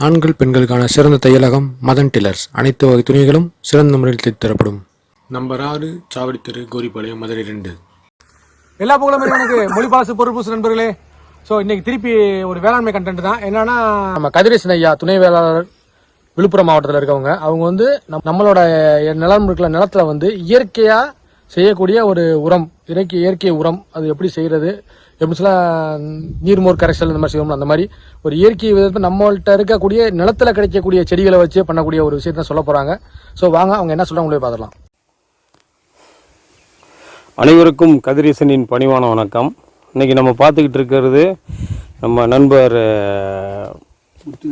ஆண்கள் பெண்களுக்கான சிறந்த தையலகம் மதன் டில்லர்ஸ். அனைத்து வகை துணிகளும் சிறந்த முறையில் தரப்படும். நம்பர் ஆறு சாவடி தெரு கோரிப்பாளையம் மதுரை ரெண்டு. எல்லா புகழும் எனக்கு மொழிபாசு பொறுப்பு நண்பர்களே. ஸோ இன்னைக்கு திருப்பி ஒரு வேளாண்மை கண்டென்ட் தான். என்னன்னா நம்ம கதிரேசன் ஐயா துணை வேளாளர் விழுப்புரம் மாவட்டத்தில் இருக்கவங்க அவங்க வந்து நம்- நம்மளோட நிலம் இருக்கிற நிலத்துல வந்து இயற்கையா செய்யக்கூடிய ஒரு உரம் இயற்கை இயற்கை உரம் அது எப்படி செய்யறது எப்படி சொல்ல நீர்மோர் கரைசல் இந்த மாதிரி செய்வோம் அந்த மாதிரி ஒரு இயற்கை விதத்தை நம்மள்ட்ட இருக்கக்கூடிய நிலத்துல கிடைக்கக்கூடிய செடிகளை வச்சு பண்ணக்கூடிய ஒரு விஷயத்த சொல்ல போகிறாங்க ஸோ வாங்க அவங்க என்ன சொல்றாங்க பார்த்துக்கலாம் அனைவருக்கும் கதிரீசனின் பணிவான வணக்கம். இன்னைக்கு நம்ம பார்த்துக்கிட்டு இருக்கிறது நம்ம நண்பர்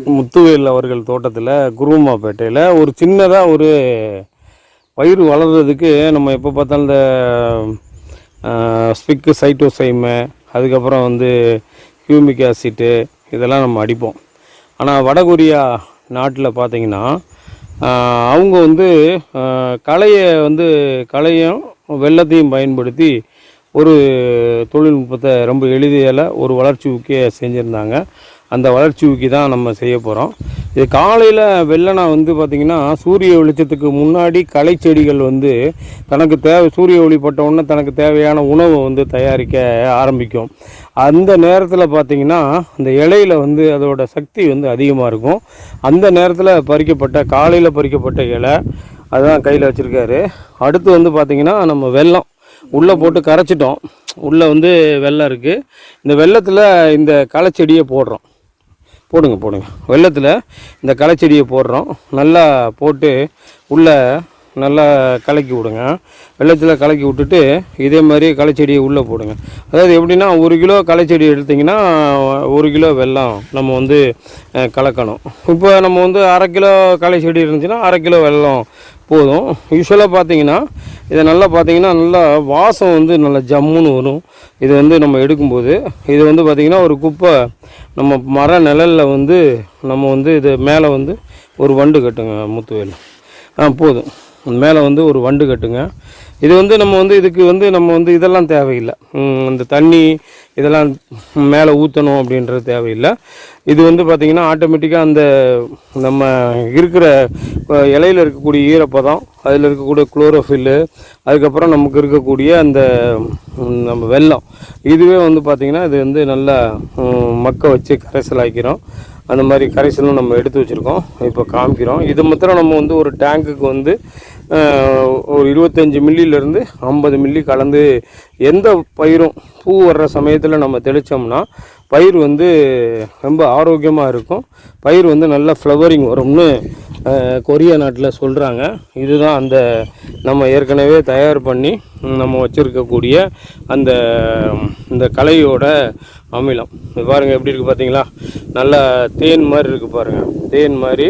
முத்துவேல் அவர்கள் தோட்டத்தில் குருவம்மாப்பேட்டையில் ஒரு சின்னதாக ஒரு பயிர் வளர்கிறதுக்கு நம்ம எப்போ பார்த்தாலும் இந்த ஸ்பிக்கு சைட்டோசைமு அதுக்கப்புறம் வந்து ஹியூமிக் ஆசிட்டு இதெல்லாம் நம்ம அடிப்போம். ஆனால் வடகொரியா நாட்டில் பார்த்திங்கன்னா அவங்க வந்து கலையை வந்து கலையும் வெள்ளத்தையும் பயன்படுத்தி ஒரு தொழில்நுட்பத்தை ரொம்ப எளிதில் ஒரு வளர்ச்சி ஊக்கிய செஞ்சுருந்தாங்க. அந்த வளர்ச்சி ஊக்கி தான் நம்ம செய்ய போகிறோம் இது காலையில் வெள்ளனா வந்து பார்த்திங்கன்னா சூரிய வெளிச்சத்துக்கு முன்னாடி களை செடிகள் வந்து தனக்கு தேவை சூரிய ஒளி பட்ட உடனே தனக்கு தேவையான உணவை வந்து தயாரிக்க ஆரம்பிக்கும். அந்த நேரத்தில் பார்த்திங்கன்னா அந்த இலையில வந்து அதோட சக்தி வந்து அதிகமாக இருக்கும். அந்த நேரத்தில் பறிக்கப்பட்ட காலையில் பறிக்கப்பட்ட இலை அதுதான் கையில் வச்சுருக்காரு. அடுத்து வந்து பார்த்திங்கன்னா நம்ம வெல்லம். உள்ளே போட்டு கரைச்சிட்டோம். உள்ளே வந்து வெள்ளம் இருக்குது இந்த வெள்ளத்தில் இந்த களைச்செடியை போடுறோம். போடுங்க போடுங்க. வெள்ளத்தில் இந்த களைச்செடியை போடுறோம். நல்லா போட்டு உள்ளே நல்லா கலக்கி விடுங்க. வெள்ளத்தில் கலக்கி விட்டுட்டு இதே மாதிரி களைச்செடியை உள்ளே போடுங்க. அதாவது எப்படின்னா ஒரு கிலோ களைச்செடி எடுத்திங்கன்னா ஒரு கிலோ வெல்லம் நம்ம வந்து கலக்கணும். இப்போ நம்ம வந்து அரை கிலோ களைச்செடி இருந்துச்சுன்னா அரை கிலோ வெல்லம் போதும். யூஸ்வலாக பார்த்தீங்கன்னா இதை நல்லா பார்த்தீங்கன்னா நல்லா வாசம் வந்து நல்லா ஜம்முன்னு வரும். இது வந்து நம்ம எடுக்கும்போது இது வந்து பார்த்திங்கன்னா ஒரு குப்பை நம்ம மர நிழலில் வந்து நம்ம வந்து இது மேலே வந்து ஒரு வண்டு கட்டுங்க முத்துவேல். ஆ போதும். மேலே வந்து ஒரு வண்டு கட்டுங்க. இது வந்து நம்ம வந்து இதுக்கு வந்து நம்ம வந்து இதெல்லாம் தேவையில்லை. இந்த தண்ணி இதெல்லாம் மேலே ஊற்றணும் அப்படின்றது தேவையில்லை. இது வந்து பார்த்திங்கன்னா ஆட்டோமேட்டிக்காக அந்த நம்ம இருக்கிற இலையில் இலையில இருக்கக்கூடிய ஈரப்பதம் அதில் இருக்கக்கூடிய குளோரோஃபில்லு அதுக்கப்புறம் நமக்கு இருக்கக்கூடிய அந்த நம்ம வெல்லம். இதுவே வந்து பார்த்திங்கன்னா இது வந்து நல்லா மக்க வச்சு கரைசல் ஆக்கிறோம் அந்த மாதிரி கரைசலும் நம்ம எடுத்து வச்சுருக்கோம். இப்போ காமிக்கிறோம். இது மாத்திரம் நம்ம வந்து ஒரு டேங்குக்கு வந்து ஒரு இருபத்தஞ்சி மில்லியிலேருந்து ஐம்பது மில்லி கலந்து எந்த பயிரும் பூ வர்ற சமயத்தில் நம்ம தெளித்தோம்னா பயிர் வந்து ரொம்ப ஆரோக்கியமாக இருக்கும். பயிர் வந்து நல்லா ஃப்ளவரிங் வரும்னு கொரியா நாட்டில் சொல்கிறாங்க இதுதான் அந்த நம்ம ஏற்கனவே தயார் பண்ணி நம்ம வச்சுருக்கக்கூடிய அந்த இந்த கலையோட அமிலம். பாருங்கள் எப்படி இருக்குது பார்த்தீங்களா நல்லா தேன் மாதிரி இருக்குது பாருங்கள் தேன் மாதிரி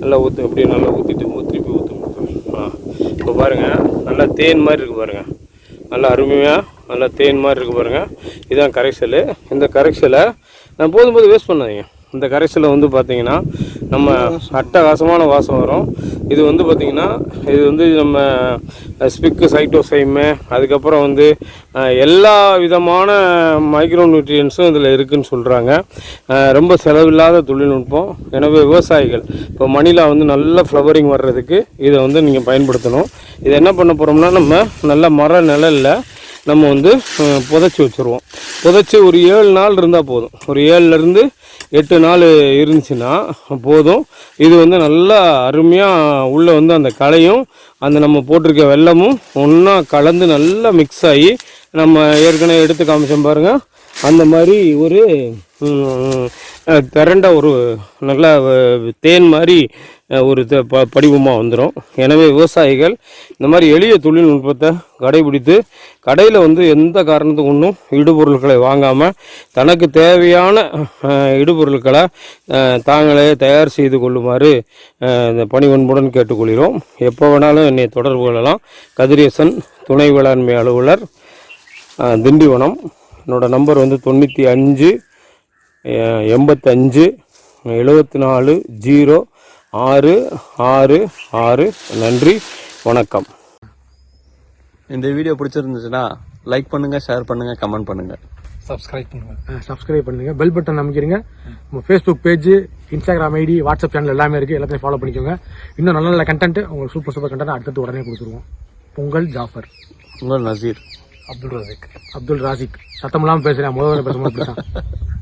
நல்லா ஊற்று அப்படியே நல்லா ஊற்றிட்டு திருப்பி ஊற்று ஆ இப்போ பாருங்கள் நல்லா தேன் மாதிரி இருக்குது பாருங்கள் நல்லா அருமையாக நல்லா தேன் மாதிரி இருக்குது பாருங்கள் இதுதான் கரைசல். இந்த கரைசலை நான் போதும் போது வேஸ்ட் பண்ணாதீங்க. இந்த கரைசலை வந்து பார்த்தீங்கன்னா நம்ம அட்டகாசமான வாசம் வரும். இது வந்து பார்த்திங்கன்னா இது வந்து நம்ம ஸ்பிக்கு சைட்டோசைமு அதுக்கப்புறம் வந்து எல்லா விதமான மைக்ரோ நியூட்ரியன்ஸும் இதில் இருக்குதுன்னு சொல்கிறாங்க ரொம்ப செலவில்லாத தொழில்நுட்பம். எனவே விவசாயிகள் இப்போ மணிலா வந்து நல்ல ஃப்ளவரிங் வர்றதுக்கு இதை வந்து நீங்கள் பயன்படுத்தணும். இதை என்ன பண்ண போகிறோம்னா நம்ம நல்ல மர நிழல்ல நம்ம வந்து புதைச்சி வச்சுருவோம். புதைச்சி ஒரு ஏழு நாள் இருந்தால் போதும். ஒரு ஏழுலேருந்து எட்டு நாள் இருந்துச்சுன்னா போதும். இது வந்து நல்லா அருமையாக உள்ளே வந்து அந்த களையும் அந்த நம்ம போட்டிருக்க வெல்லமும் ஒன்றா கலந்து நல்லா மிக்ஸ் ஆகி நம்ம ஏற்கனவே எடுத்து காமிச்சோம் பாருங்க. அந்த மாதிரி ஒரு திரண்ட ஒரு நல்ல தேன் மாதிரி ஒரு த- ப படிவமாக வந்துடும் எனவே விவசாயிகள் இந்த மாதிரி எளிய தொழில்நுட்பத்தை கடைபிடித்து கடையில் வந்து எந்த காரணத்துக்கு ஒன்றும் இடுபொருட்களை வாங்காமல் தனக்கு தேவையான இடுபொருட்களை தாங்களே தயார் செய்து கொள்ளுமாறு இந்த பணிவன்புடன் கேட்டுக்கொள்கிறோம். எப்போ வேணாலும் என்னை தொடர்பு கொள்ளலாம். கதிரேசன் துணை வேளாண்மை அலுவலர் திண்டிவனம். என்னோடய நம்பர் வந்து தொண்ணூற்றி அஞ்சு எண்பத்தஞ்சு எழுபத்தி நாலு ஜீரோ ஆறு ஆறு ஆறு. நன்றி வணக்கம். இந்த வீடியோ பிடிச்சிருந்துச்சுன்னா லைக் பண்ணுங்க ஷேர் பண்ணுங்க கமெண்ட் பண்ணுங்க. சப்ஸ்கிரைப் பண்ணுங்க. சப்ஸ்கிரைப் பண்ணுங்க. பெல் பட்டன் அமைக்கிறீங்க நம்ம Facebook page Instagram ID WhatsApp channel எல்லாமே இருக்கு. எல்லாத்தையும் ஃபாலோ பண்ணிக்கோங்க. இன்னும் நல்ல நல்ல கண்டென்ட் உங்களுக்கு சூப்பர் சூப்பர் கண்டென்ட் அடுத்தது உடனே கொடுத்துருவோம். உங்கள் ஜாஃபர். உங்கள் நசீர். அப்துல் ரசிக். அப்துல் ராசிக். சத்தம் இல்லாமல் பேசுறேன். முதல்ல பேசும்போது அப்படித்தான்.